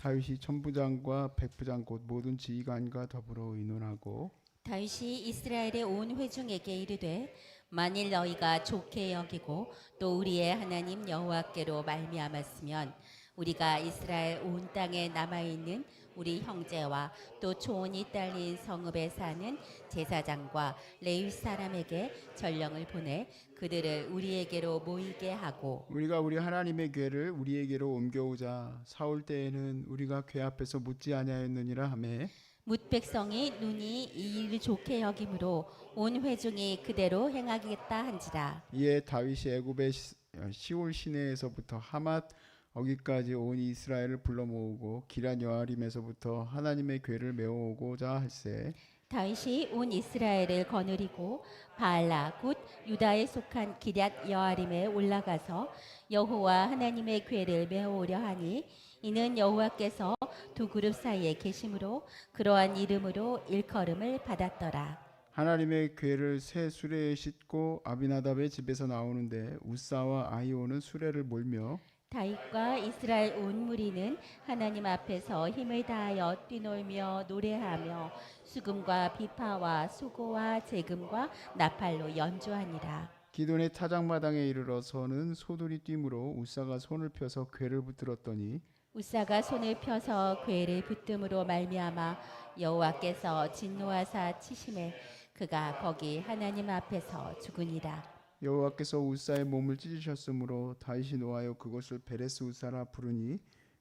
다윗이 천부장과 백부장 곧 모든 지휘관과 더불어 의논하고 다윗이 이스라엘의 온 회중에게 이르되 만일 너희가 좋게 여기고 또 우리의 하나님 여호와께로 말미암았으면 우리가 이스라엘 온 땅에 남아 있는 우리 형제와 또 초원이 딸린 성읍에 사는 제사장과 레위 사람에게 전령을 보내 그들을 우리에게로 모이게 하고 우리가 우리 하나님의 궤를 우리에게로 옮겨오자 사올 때에는 우리가 궤 앞에서 묻지 아니하였느니라 하매. 뭇 백성이 눈이 이 일을 좋게 여김으로 온 회중이 그대로 행하겠다 한지라. 이에 다윗이 애굽의 시- 어, 시올 시내에서부터 하맛 어기까지 온 이스라엘을 불러 모으고 기란 여아림에서부터 하나님의 궤를 메어오고자 할세 다윗이 온 이스라엘을 거느리고 바알라 곧 유다에 속한 기럇 여아림에 올라가서 여호와 하나님의 궤를 메어오려 하니 이는 여호와께서 두 그룹 사이에 계심으로 그러한 이름으로 일컬음을 받았더라. 하나님의 궤를 새 수레에 싣고 아비나답의 집에서 나오는데 우사와 아이오는 수레를 몰며 다윗과 이스라엘 온 무리는 하나님 앞에서 힘을 다하여 뛰놀며 노래하며 수금과 비파와 수고와 재금과 나팔로 연주하니라. 기돈의 타작마당에 이르러 서는 소들이 뛰므로 우사가 손을 펴서 궤를 붙들었더니 우사가 손을 펴서 궤를 붙듦으로 말미암아 여호와께서 진노하사 치심에 그가 거기 하나님 앞에서 죽으니라. 여호와께서 우사의 몸을 찢으셨으므로 다윗이 노하여 그것을 베레스 우사라 부르니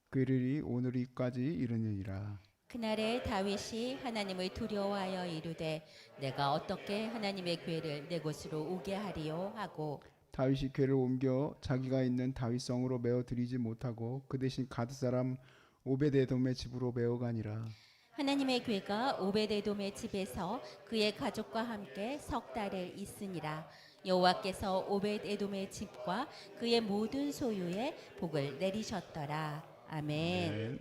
그 일이 오늘이까지 이르느니라. 그날에 다윗이 하나님을 두려워하여 이르되 내가 어떻게 하나님의 궤를 내 곳으로 오게 하리요 하고 다윗이 궤를 옮겨 자기가 있는 다윗성으로 메어 드리지 못하고 그 대신 가드 사람 오베데돔의 집으로 메어 가니라. 하나님의 궤가 오베데돔의 집에서 그의 가족과 함께 석 달을 있으니라 여호와께서 오베데돔의 집과 그의 모든 소유에 복을 내리셨더라 아멘.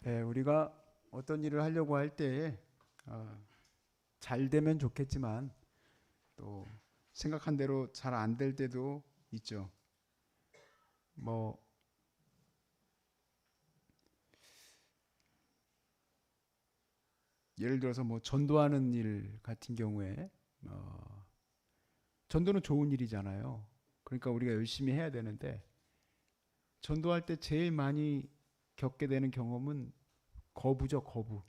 네, 우리가 어떤 일을 하려고 할 때에 어, 잘 되면 좋겠지만 또 생각한 대로 잘 안 될 때도 있죠. 뭐 예를 들어서 뭐 전도하는 일 같은 경우에 어, 전도는 좋은 일이잖아요. 그러니까 우리가 열심히 해야 되는데 전도할 때 제일 많이 겪게 되는 경험은 거부죠, 거부.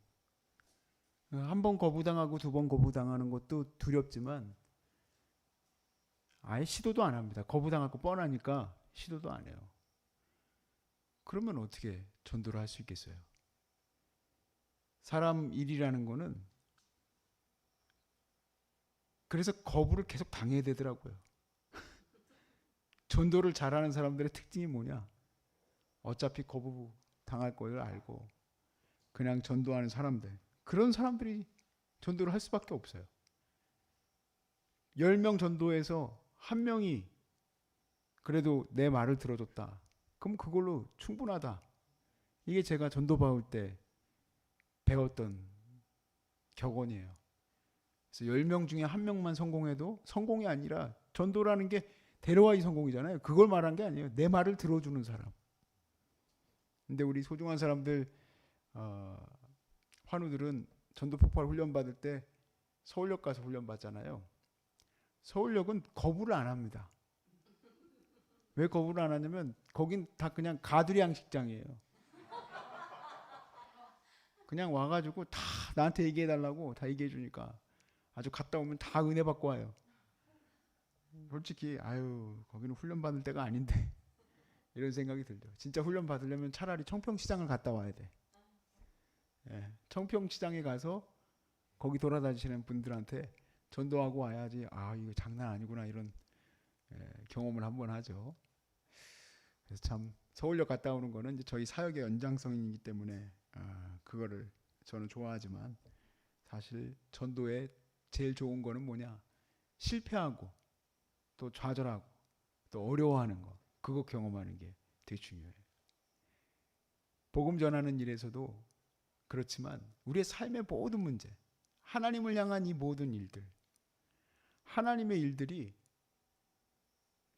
한 번 거부당하고 두 번 거부당하는 것도 두렵지만 아예 시도도 안 합니다. 거부당하고 뻔하니까 시도도 안 해요. 그러면 어떻게 전도를 할 수 있겠어요? 사람 일이라는 거는 그래서 거부를 계속 당해야 되더라고요. 전도를 잘하는 사람들의 특징이 뭐냐? 어차피 거부 당할 걸 알고 그냥 전도하는 사람들 그런 사람들이 전도를 할 수밖에 없어요. 10명 전도해서 한 명이 그래도 내 말을 들어줬다. 그럼 그걸로 충분하다. 이게 제가 전도 받을 때 배웠던 격언이에요. 그래서 10명 중에 한 명만 성공해도 성공이 아니라 전도라는 게 데려와이 성공이잖아요. 그걸 말한 게 아니에요. 내 말을 들어주는 사람. 근데 우리 소중한 사람들 어, 환우들은 전도 폭발 훈련 받을 때 서울역 가서 훈련 받잖아요. 서울역은 거부를 안 합니다. 왜 거부를 안 하냐면 거긴 다 그냥 가두리 양식장이에요. 그냥 와가지고 다 나한테 얘기해 달라고 다 얘기해 주니까 아주 갔다 오면 다 은혜 받고 와요. 솔직히 아유 거기는 훈련 받을 때가 아닌데 이런 생각이 들죠. 진짜 훈련 받으려면 차라리 청평시장을 갔다 와야 돼. 예, 청평시장에 가서 거기 돌아다니시는 분들한테 전도하고 와야지. 아 이거 장난 아니구나 이런 예, 경험을 한번 하죠. 그래서 참 서울역 갔다 오는 거는 이제 저희 사역의 연장성이기 때문에 아, 그거를 저는 좋아하지만 사실 전도에 제일 좋은 거는 뭐냐 실패하고 또 좌절하고 또 어려워하는 거 그거 경험하는 게 되게 중요해요. 복음 전하는 일에서도 그렇지만 우리의 삶의 모든 문제, 하나님을 향한 이 모든 일들, 하나님의 일들이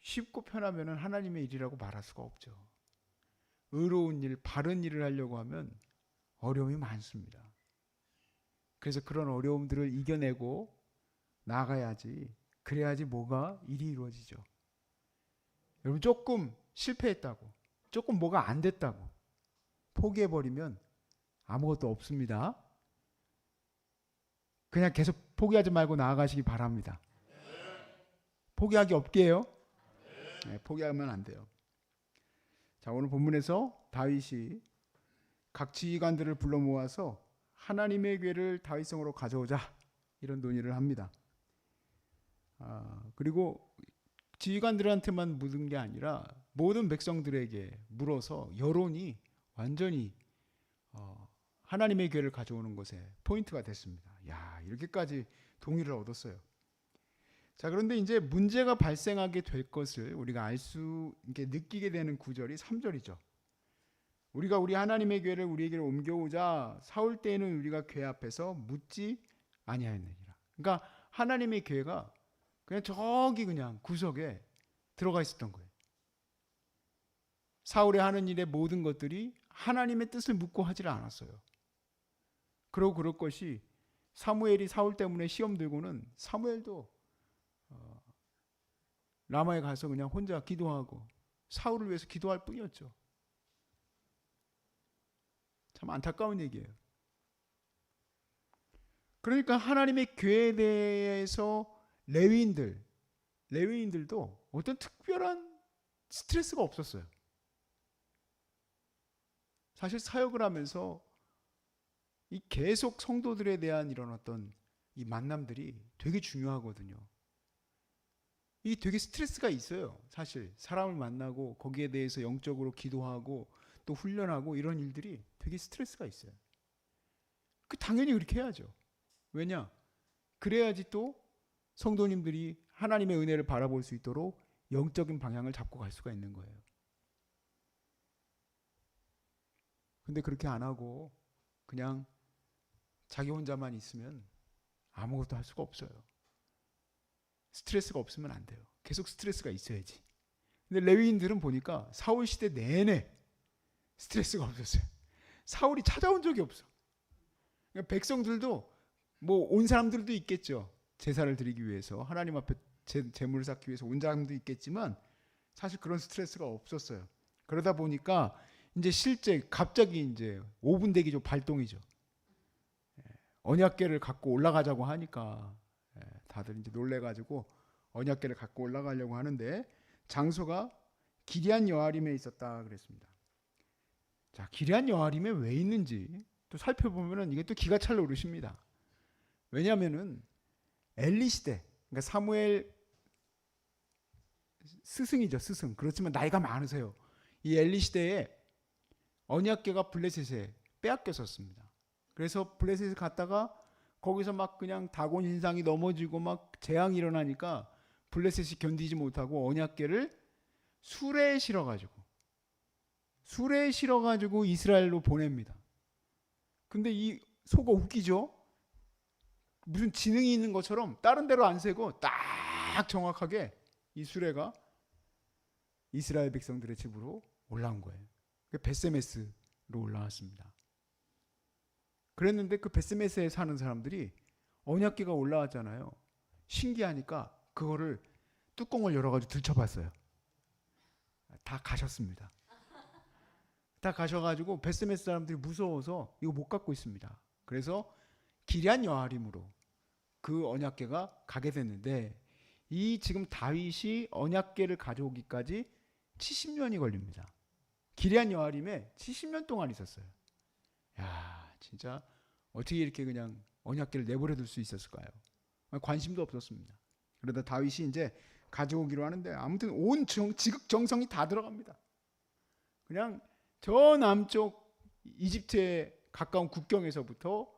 쉽고 편하면은 하나님의 일이라고 말할 수가 없죠. 의로운 일, 바른 일을 하려고 하면 어려움이 많습니다. 그래서 그런 어려움들을 이겨내고 나가야지. 그래야지 뭐가 일이 이루어지죠. 여러분 조금 실패했다고, 조금 뭐가 안 됐다고 포기해 버리면 아무것도 없습니다. 그냥 계속 포기하지 말고 나아가시기 바랍니다. 포기하기 없게요. 네, 포기하면 안 돼요. 자 오늘 본문에서 다윗이 각 지휘관들을 불러 모아서 하나님의 괴를 다윗성으로 가져오자 이런 논의를 합니다. 아, 그리고 지휘관들한테만 묻은 게 아니라 모든 백성들에게 물어서 여론이 완전히 어, 하나님의 괴를 가져오는 것에 포인트가 됐습니다. 야 이렇게까지 동의를 얻었어요. 자 그런데 이제 문제가 발생하게 될 것을 우리가 알 수 느끼게 되는 구절이 3절이죠. 우리가 우리 하나님의 괴를 우리에게로 옮겨오자 사울 때에는 우리가 괴 앞에서 묻지 아니하였느니라. 그러니까 하나님의 괴가 그냥 저기 그냥 구석에 들어가 있었던 거예요. 사울의 하는 일의 모든 것들이 하나님의 뜻을 묻고 하지를 않았어요. 그러고 그럴 것이 사무엘이 사울 때문에 시험 들고는 사무엘도 어, 라마에 가서 그냥 혼자 기도하고 사울을 위해서 기도할 뿐이었죠. 참 안타까운 얘기예요. 그러니까 하나님의 교회에 대해서 레위인들, 레위인들도 어떤 특별한 스트레스가 없었어요. 사실 사역을 하면서 이 계속 성도들에 대한 이런 어떤 이 만남들이 되게 중요하거든요. 이 되게 스트레스가 있어요. 사실 사람을 만나고 거기에 대해서 영적으로 기도하고 또 훈련하고 이런 일들이 되게 스트레스가 있어요. 그 당연히 그렇게 해야죠. 왜냐? 그래야지 또 성도님들이 하나님의 은혜를 바라볼 수 있도록 영적인 방향을 잡고 갈 수가 있는 거예요. 근데 그렇게 안 하고 그냥 자기 혼자만 있으면 아무것도 할 수가 없어요. 스트레스가 없으면 안 돼요. 계속 스트레스가 있어야지. 근데 레위인들은 보니까 사울 시대 내내 스트레스가 없었어요. 사울이 찾아온 적이 없어. 그러니까 백성들도 뭐 온 사람들도 있겠죠. 제사를 드리기 위해서 하나님 앞에 제, 제물을 쌓기 위해서 온 사람도 있겠지만 사실 그런 스트레스가 없었어요. 그러다 보니까 이제 실제 갑자기 이제 5분 대기죠 발동이죠. 예, 언약궤를 갖고 올라가자고 하니까 예, 다들 이제 놀래가지고 언약궤를 갖고 올라가려고 하는데 장소가 기리안 여아림에 있었다 그랬습니다. 자 기리안 여아림에 왜 있는지 또 살펴보면은 이게 또 기가 찰 노릇입니다. 왜냐하면은 엘리 시대 그러니까 사무엘 스승이죠 스승 그렇지만 나이가 많으세요. 이 엘리 시대에 언약궤가 블레셋에 빼앗겼었습니다. 그래서 블레셋에 갔다가 거기서 막 그냥 다곤 인상이 넘어지고 막 재앙이 일어나니까 블레셋이 견디지 못하고 언약궤를 수레에 실어 가지고 수레에 실어 가지고 이스라엘로 보냅니다. 근데 이 소가 웃기죠? 무슨 지능이 있는 것처럼 다른 데로 안 세고 딱 정확하게 이 수레가 이스라엘 백성들의 집으로 올라온 거예요. 그 베세메스로 올라왔습니다. 그랬는데 그 베세메스에 사는 사람들이 언약궤가 올라왔잖아요. 신기하니까 그거를 뚜껑을 열어가지고 들춰봤어요. 다 가셨습니다. 다 가셔가지고 베세메스 사람들이 무서워서 이거 못 갖고 있습니다. 그래서 기리안 여아림으로 그 언약궤가 가게 됐는데 이 지금 다윗이 언약궤를 가져오기까지 70년이 걸립니다. 기리안 여아림에 70년 동안 있었어요. 야, 진짜 어떻게 이렇게 그냥 언약궤를 내버려 둘 수 있었을까요? 관심도 없었습니다. 그러다 다윗이 이제 가져오기로 하는데 아무튼 온 정, 지극 정성이 다 들어갑니다. 그냥 저 남쪽 이집트에 가까운 국경에서부터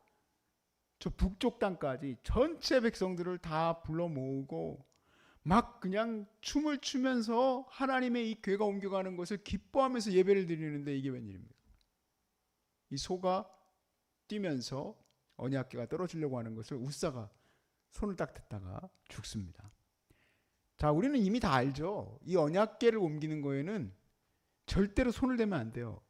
저 북쪽 땅까지 전체 백성들을 다 불러 모으고 막 그냥 춤을 추면서 하나님의 이 괴가 옮겨가는 것을 기뻐하면서 예배를 드리는데 이게 웬일입니까? 이 소가 뛰면서 언약궤가 떨어지려고 하는 것을 우사가 손을 딱 댔다가 죽습니다. 자, 우리는 이미 다 알죠. 이 언약궤를 옮기는 거에는 절대로 손을 대면 안 돼요.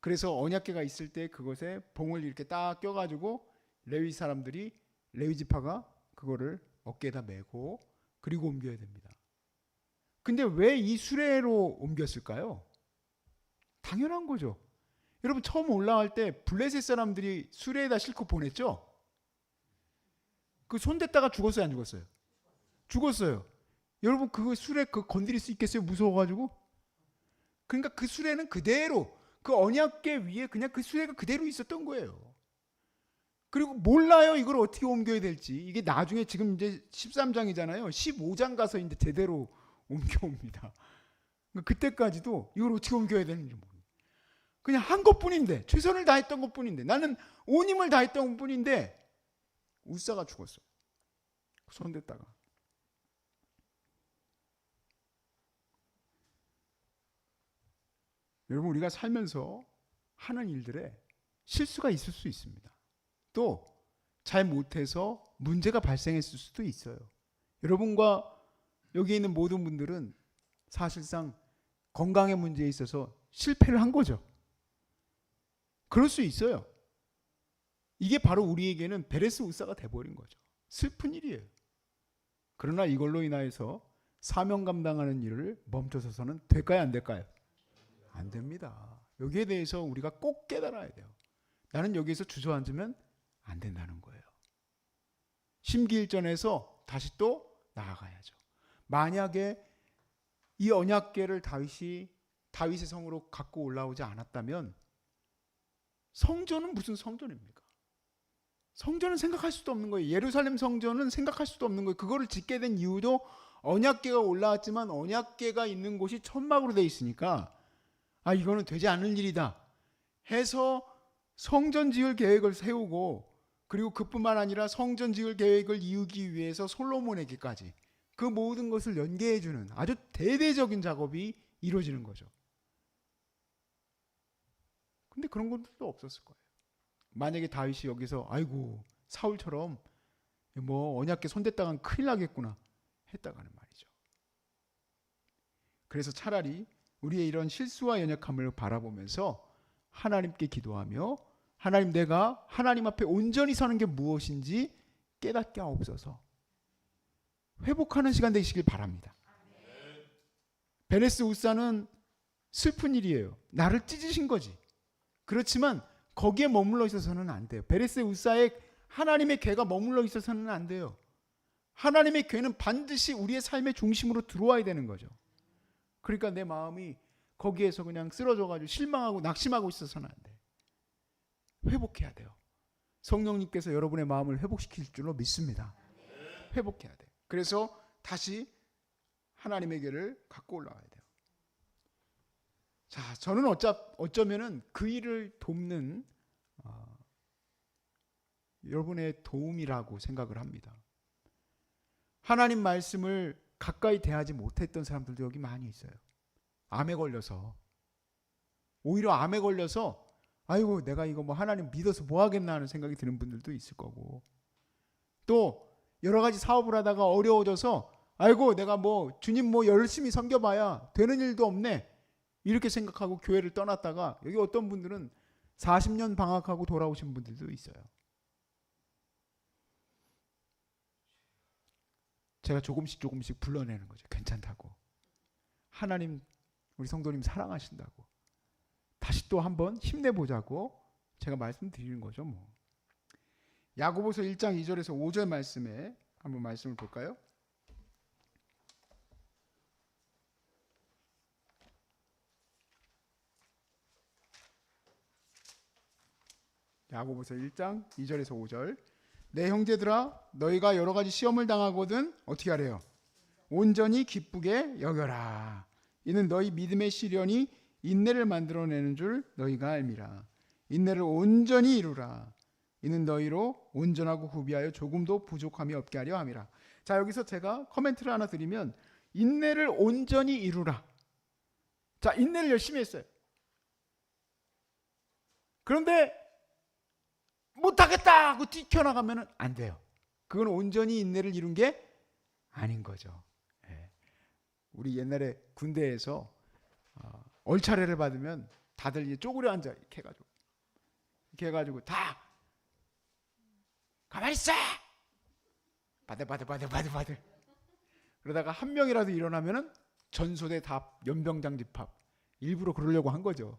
그래서 언약궤가 있을 때 그것에 봉을 이렇게 딱 껴가지고 레위 사람들이 레위 지파가 그거를 어깨에다 메고 그리고 옮겨야 됩니다. 근데 왜 이 수레로 옮겼을까요? 당연한 거죠. 여러분 처음 올라갈 때 블레셋 사람들이 수레에다 싣고 보냈죠? 그 손댔다가 죽었어요, 안 죽었어요? 죽었어요. 여러분 그 수레 그 건드릴 수 있겠어요? 무서워가지고? 그러니까 그 수레는 그대로 그 언약계 위에 그냥 그 수레가 그대로 있었던 거예요. 그리고 몰라요 이걸 어떻게 옮겨야 될지 이게 나중에 지금 이제 13장이잖아요. 15장 가서 이제 제대로 옮겨옵니다. 그러니까 그때까지도 이걸 어떻게 옮겨야 되는지 모르. 그냥 한 것뿐인데 최선을 다했던 것뿐인데 나는 온 힘을 다했던 것뿐인데 울사가 죽었어. 손댔다가 여러분 우리가 살면서 하는 일들에 실수가 있을 수 있습니다. 또 잘 못해서 문제가 발생했을 수도 있어요. 여러분과 여기 있는 모든 분들은 사실상 건강의 문제에 있어서 실패를 한 거죠. 그럴 수 있어요. 이게 바로 우리에게는 베레스 우사가 돼버린 거죠. 슬픈 일이에요. 그러나 이걸로 인하여서 사명 감당하는 일을 멈춰서서는 될까요, 안 될까요? 안 됩니다. 여기에 대해서 우리가 꼭 깨달아야 돼요. 나는 여기에서 주저앉으면 안 된다는 거예요. 심기일전에서 다시 또 나아가야죠. 만약에 이 언약궤를 다윗이 다윗의 성으로 갖고 올라오지 않았다면 성전은 무슨 성전입니까? 성전은 생각할 수도 없는 거예요. 예루살렘 성전은 생각할 수도 없는 거예요. 그거를 짓게 된 이유도 언약궤가 올라왔지만 언약궤가 있는 곳이 천막으로 돼 있으니까 아 이거는 되지 않을 일이다 해서 성전 지을 계획을 세우고 그리고 그뿐만 아니라 성전 지을 계획을 이루기 위해서 솔로몬에게까지 그 모든 것을 연계해 주는 아주 대대적인 작업이 이루어지는 거죠. 근데 그런 것도 없었을 거예요. 만약에 다윗이 여기서 아이고 사울처럼 뭐 언약계 손댔다간 큰일 나겠구나 했다가는 말이죠. 그래서 차라리 우리의 이런 실수와 연약함을 바라보면서 하나님께 기도하며 하나님 내가 하나님 앞에 온전히 서는 게 무엇인지 깨닫게 하옵소서. 회복하는 시간 되시길 바랍니다. 베네스 우사는 슬픈 일이에요. 나를 찢으신 거지. 그렇지만 거기에 머물러 있어서는 안 돼요. 베레스 우사에 하나님의 괴가 머물러 있어서는 안 돼요. 하나님의 괴는 반드시 우리의 삶의 중심으로 들어와야 되는 거죠. 그러니까 내 마음이 거기에서 그냥 쓰러져가지고 실망하고 낙심하고 있어서는 안 돼. 회복해야 돼요. 성령님께서 여러분의 마음을 회복시킬 줄로 믿습니다. 회복해야 돼. 그래서 다시 하나님에게를 갖고 올라와야 돼요. 자, 저는 어쩌, 어쩌면은 그 일을 돕는 어, 여러분의 도움이라고 생각을 합니다. 하나님 말씀을 가까이 대하지 못했던 사람들도 여기 많이 있어요. 암에 걸려서 오히려 암에 걸려서 아이고 내가 이거 뭐 하나님 믿어서 뭐 하겠나 하는 생각이 드는 분들도 있을 거고 또 여러 가지 사업을 하다가 어려워져서 아이고 내가 뭐 주님 뭐 열심히 섬겨봐야 되는 일도 없네 이렇게 생각하고 교회를 떠났다가 여기 어떤 분들은 40년 방학하고 돌아오신 분들도 있어요. 제가 조금씩 조금씩 불러내는 거죠. 괜찮다고. 하나님 우리 성도님 사랑하신다고. 다시 또 한번 힘내보자고 제가 말씀드리는 거죠. 뭐. 야고보서 1장 2절에서 5절 말씀에 한번 말씀을 볼까요? 야고보서 1장 2절에서 5절 내 형제들아 너희가 여러 가지 시험을 당하거든 어떻게 하래요? 온전히 기쁘게 여겨라. 이는 너희 믿음의 시련이 인내를 만들어내는 줄 너희가 알미라. 인내를 온전히 이루라. 이는 너희로 온전하고 후비하여 조금도 부족함이 없게 하려 함이라. 자 여기서 제가 코멘트를 하나 드리면 인내를 온전히 이루라. 자 인내를 열심히 했어요. 그런데 못하겠다 하고 뛰쳐나가면 안 돼요. 그건 온전히 인내를 이룬 게 아닌 거죠. 예. 우리 옛날에 군대에서 어, 얼차례를 받으면 다들 이제 쪼그려 앉아 이렇게 해가지고 이렇게 해가지고 다 가만히 있어. 바들 바들 바들 바들 바들. 그러다가 한 명이라도 일어나면은 전소대 다 연병장 집합. 일부러 그러려고 한 거죠.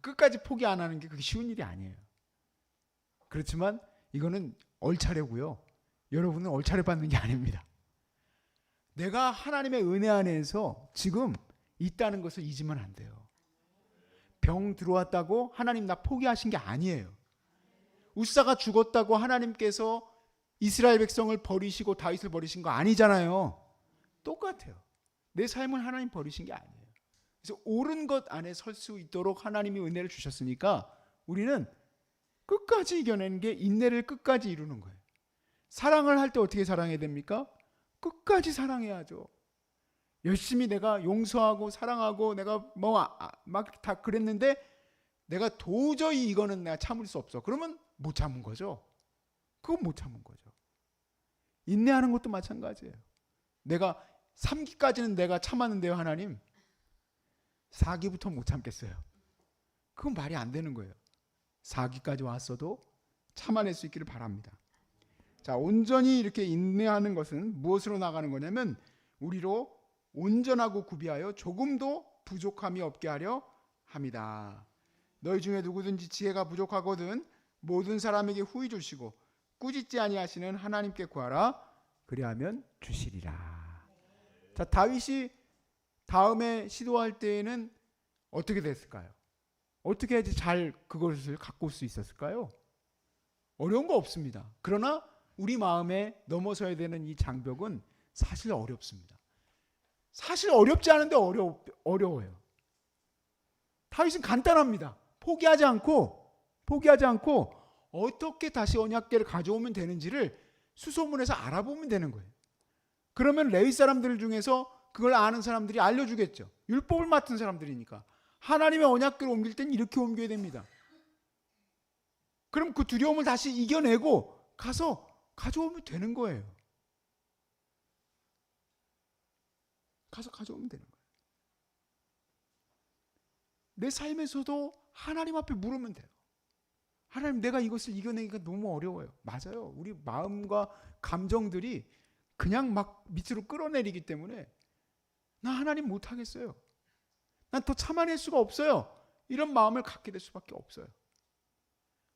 끝까지 포기 안 하는 게 그게 쉬운 일이 아니에요. 그렇지만 이거는 얼차례고요. 여러분은 얼차례 받는 게 아닙니다. 내가 하나님의 은혜 안에서 지금 있다는 것을 잊으면 안 돼요. 병 들어왔다고 하나님 나 포기하신 게 아니에요. 우사가 죽었다고 하나님께서 이스라엘 백성을 버리시고 다윗을 버리신 거 아니잖아요. 똑같아요. 내 삶을 하나님 버리신 게 아니에요. 그래서 옳은 것 안에 설 수 있도록 하나님이 은혜를 주셨으니까 우리는 끝까지 이겨내는 게 인내를 끝까지 이루는 거예요. 사랑을 할 때 어떻게 사랑해야 됩니까? 끝까지 사랑해야죠. 열심히 내가 용서하고 사랑하고 내가 뭐막다 그랬는데 내가 도저히 이거는 내가 참을 수 없어. 그러면 못 참은 거죠. 그건 못 참은 거죠. 인내하는 것도 마찬가지예요. 내가 3기까지는 내가 참았는데요, 하나님. 4기부터 못 참겠어요. 그건 말이 안 되는 거예요. 4기까지 왔어도 참아낼 수 있기를 바랍니다. 자, 온전히 이렇게 인내하는 것은 무엇으로 나가는 거냐면 우리로 온전하고 구비하여 조금도 부족함이 없게 하려 합니다. 너희 중에 누구든지 지혜가 부족하거든 모든 사람에게 후히 주시고 꾸짖지 아니하시는 하나님께 구하라 그리하면 주시리라. 자, 다윗이 다음에 시도할 때에는 어떻게 됐을까요? 어떻게 해야지 잘 그것을 갖고 올 수 있었을까요? 어려운 거 없습니다. 그러나 우리 마음에 넘어서야 되는 이 장벽은 사실 어렵습니다. 사실 어렵지 않은데 어려 어려워요. 다윗은 간단합니다. 포기하지 않고 포기하지 않고 어떻게 다시 언약궤를 가져오면 되는지를 수소문에서 알아보면 되는 거예요. 그러면 레위 사람들 중에서 그걸 아는 사람들이 알려주겠죠. 율법을 맡은 사람들이니까 하나님의 언약궤를 옮길 땐 이렇게 옮겨야 됩니다. 그럼 그 두려움을 다시 이겨내고 가서 가져오면 되는 거예요. 가서 가져오면 되는 거예요. 내 삶에서도 하나님 앞에 물으면 돼요. 하나님 내가 이것을 이겨내기가 너무 어려워요. 맞아요. 우리 마음과 감정들이 그냥 막 밑으로 끌어내리기 때문에 나 하나님 못 하겠어요. 난 더 참아낼 수가 없어요. 이런 마음을 갖게 될 수밖에 없어요.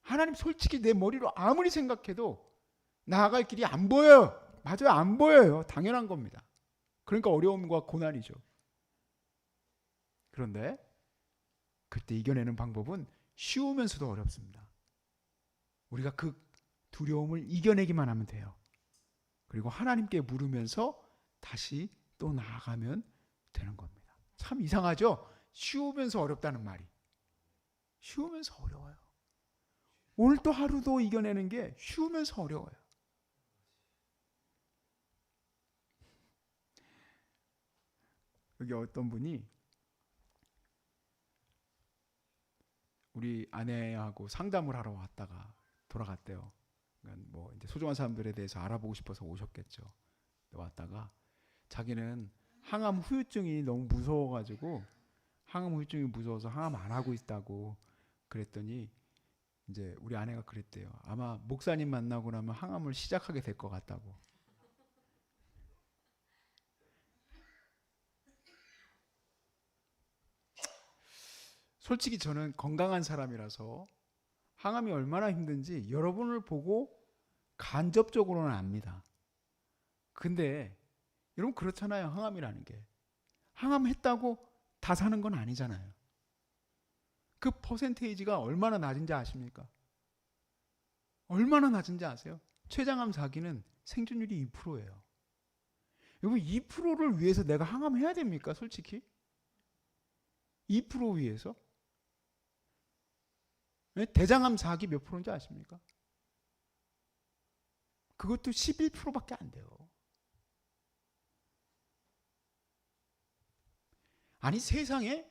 하나님 솔직히 내 머리로 아무리 생각해도 나아갈 길이 안 보여요. 맞아요. 안 보여요. 당연한 겁니다. 그러니까 어려움과 고난이죠. 그런데 그때 이겨내는 방법은 쉬우면서도 어렵습니다. 우리가 그 두려움을 이겨내기만 하면 돼요. 그리고 하나님께 물으면서 다시 또 나아가면 되는 겁니다. 참 이상하죠? 쉬우면서 어렵다는 말이. 쉬우면서 어려워요. 오늘 또 하루도 이겨내는 게 쉬우면서 어려워요. 여기 어떤 분이 우리 아내하고 상담을 하러 왔다가 돌아갔대요. 그러니까 뭐 이제 소중한 사람들에 대해서 알아보고 싶어서 오셨겠죠. 왔다가 자기는 항암 후유증이 너무 무서워가지고 항암 후유증이 무서워서 항암 안 하고 있다고 그랬더니 이제 우리 아내가 그랬대요. 아마 목사님 만나고 나면 항암을 시작하게 될 것 같다고. 솔직히 저는 건강한 사람이라서 항암이 얼마나 힘든지 여러분을 보고 간접적으로는 압니다. 근데 여러분 그렇잖아요. 항암이라는 게. 항암 했다고 다 사는 건 아니잖아요. 그 퍼센테이지가 얼마나 낮은지 아십니까? 얼마나 낮은지 아세요? 췌장암 사기는 생존율이 2%예요. 여러분 2%를 위해서 내가 항암해야 됩니까? 솔직히? 2% 위해서? 네? 대장암 사기 몇 프로인지 아십니까? 그것도 11%밖에 안 돼요. 아니 세상에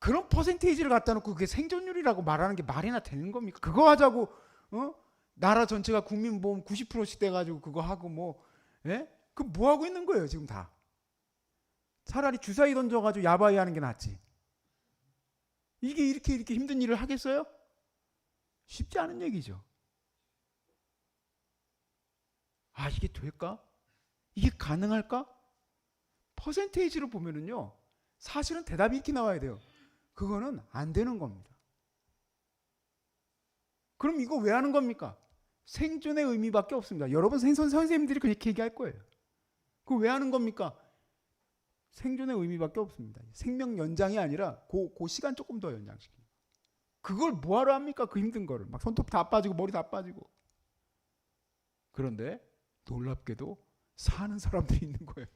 그런 퍼센테이지를 갖다 놓고 그게 생존율이라고 말하는 게 말이나 되는 겁니까? 그거 하자고 어? 나라 전체가 국민보험 90%씩 돼가지고 그거 하고 뭐 예? 그 뭐 하고 있는 거예요 지금 다? 차라리 주사위 던져가지고 야바이 하는 게 낫지. 이게 이렇게 이렇게 힘든 일을 하겠어요? 쉽지 않은 얘기죠. 아, 이게 될까? 이게 가능할까? 퍼센테이지로 보면은요, 사실은 대답이 이렇게 나와야 돼요. 그거는 안 되는 겁니다. 그럼 이거 왜 하는 겁니까? 생존의 의미밖에 없습니다. 여러분 생선 선생님들이 그렇게 얘기할 거예요. 그거 왜 하는 겁니까? 생존의 의미밖에 없습니다. 생명 연장이 아니라 그, 그 시간 조금 더 연장시키는. 그걸 뭐하러 합니까? 그 힘든 거를. 막 손톱 다 빠지고 머리 다 빠지고. 그런데 놀랍게도 사는 사람들이 있는 거예요.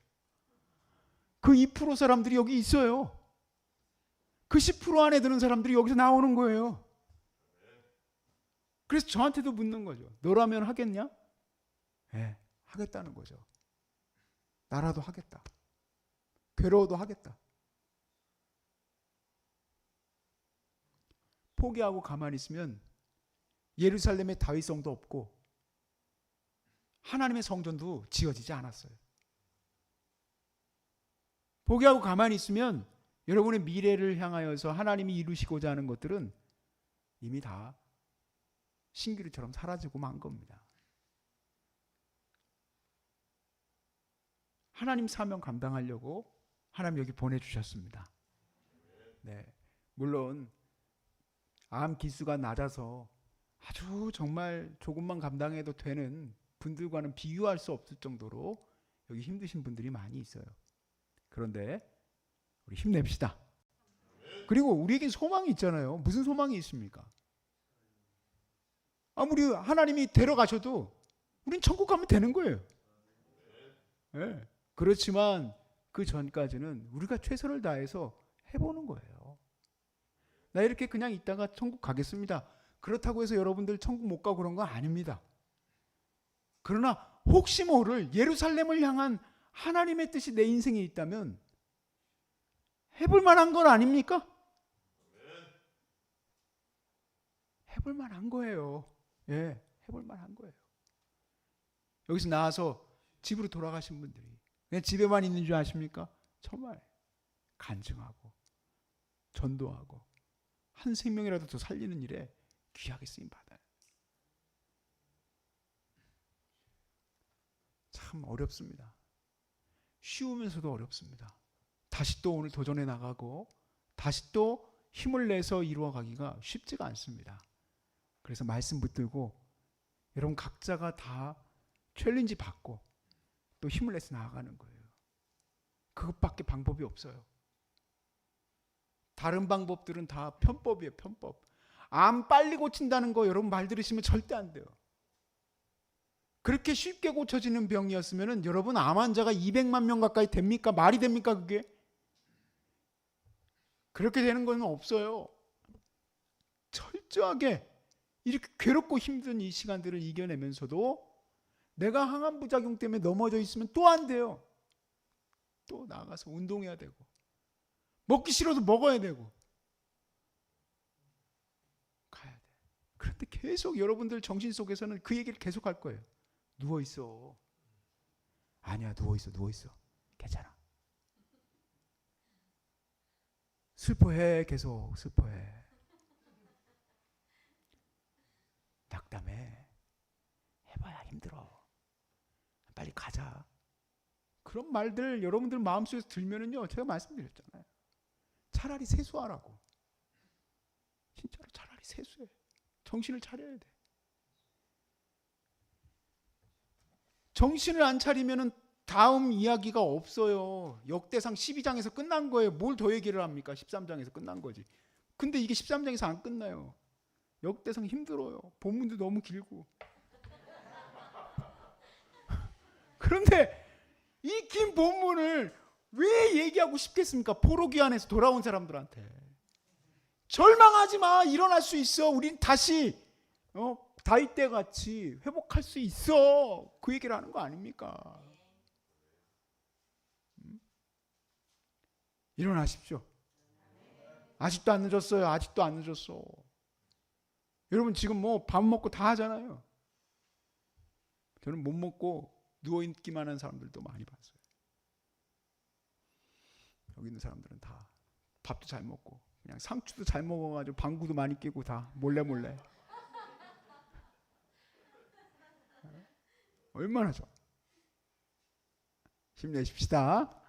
그 2% 사람들이 여기 있어요. 그 10% 안에 드는 사람들이 여기서 나오는 거예요. 그래서 저한테도 묻는 거죠. 너라면 하겠냐? 예, 네, 하겠다는 거죠. 나라도 하겠다. 괴로워도 하겠다. 포기하고 가만히 있으면 예루살렘에 다윗성도 없고 하나님의 성전도 지어지지 않았어요. 포기하고 가만히 있으면 여러분의 미래를 향하여서 하나님이 이루시고자 하는 것들은 이미 다 신기루처럼 사라지고 만 겁니다. 하나님 사명 감당하려고 하나님 여기 보내주셨습니다. 네. 물론, 암 기수가 낮아서 아주 정말 조금만 감당해도 되는 분들과는 비교할 수 없을 정도로 여기 힘드신 분들이 많이 있어요. 그런데 우리 힘냅시다. 그리고 우리에겐 소망이 있잖아요. 무슨 소망이 있습니까? 아무리 하나님이 데려가셔도 우린 천국 가면 되는 거예요. 네. 그렇지만 그 전까지는 우리가 최선을 다해서 해보는 거예요. 나 이렇게 그냥 있다가 천국 가겠습니다. 그렇다고 해서 여러분들 천국 못 가고 그런 거 아닙니다. 그러나 혹시 모를 예루살렘을 향한 하나님의 뜻이 내 인생에 있다면 해볼 만한 건 아닙니까? 해볼 만한 거예요. 예, 해볼 만한 거예요. 여기서 나와서 집으로 돌아가신 분들이 그냥 집에만 있는 줄 아십니까? 정말 간증하고 전도하고 한 생명이라도 더 살리는 일에 귀하게 쓰임 받아요. 참 어렵습니다. 쉬우면서도 어렵습니다. 다시 또 오늘 도전해 나가고 다시 또 힘을 내서 이루어 가기가 쉽지가 않습니다. 그래서 말씀 붙들고 여러분 각자가 다 챌린지 받고 또 힘을 내서 나아가는 거예요. 그것밖에 방법이 없어요. 다른 방법들은 다 편법이에요, 편법. 암 빨리 고친다는 거 여러분 말 들으시면 절대 안 돼요. 그렇게 쉽게 고쳐지는 병이었으면 여러분 암 환자가 200만 명 가까이 됩니까? 말이 됩니까 그게? 그렇게 되는 건 없어요. 철저하게 이렇게 괴롭고 힘든 이 시간들을 이겨내면서도 내가 항암 부작용 때문에 넘어져 있으면 또 안 돼요. 또 나가서 운동해야 되고 먹기 싫어도 먹어야 되고 가야 돼. 그런데 계속 여러분들 정신 속에서는 그 얘기를 계속 할 거예요. 누워 있어. 아니야, 누워 있어, 누워 있어. 괜찮아. 슬퍼해, 계속 슬퍼해. 낙담해. 해봐야 힘들어. 빨리 가자. 그런 말들 여러분들 마음속에서 들면은요, 제가 말씀드렸잖아요. 차라리 세수하라고. 진짜로 차라리 세수해. 정신을 차려야 돼. 정신을 안 차리면은 다음 이야기가 없어요. 역대상 12장에서 끝난 거예요. 뭘 더 얘기를 합니까? 13장에서 끝난 거지. 근데 이게 13장에서 안 끝나요. 역대상 힘들어요. 본문도 너무 길고. 그런데 이 긴 본문을 왜 얘기하고 싶겠습니까? 포로기 안에서 돌아온 사람들한테. 절망하지 마. 일어날 수 있어. 우린 다시 어, 다윗 때 같이 회복할 수 있어. 그 얘기를 하는 거 아닙니까? 음? 일어나십시오. 아직도 안 늦었어요. 아직도 안 늦었어. 여러분 지금 뭐 밥 먹고 다 하잖아요. 저는 못 먹고 누워 있기만 한 사람들도 많이 봤어요. 여기 있는 사람들은 다 밥도 잘 먹고 그냥 상추도 잘 먹어가지고 방구도 많이 끼고 다 몰래 몰래. 얼마나 좋아. 힘내십시다.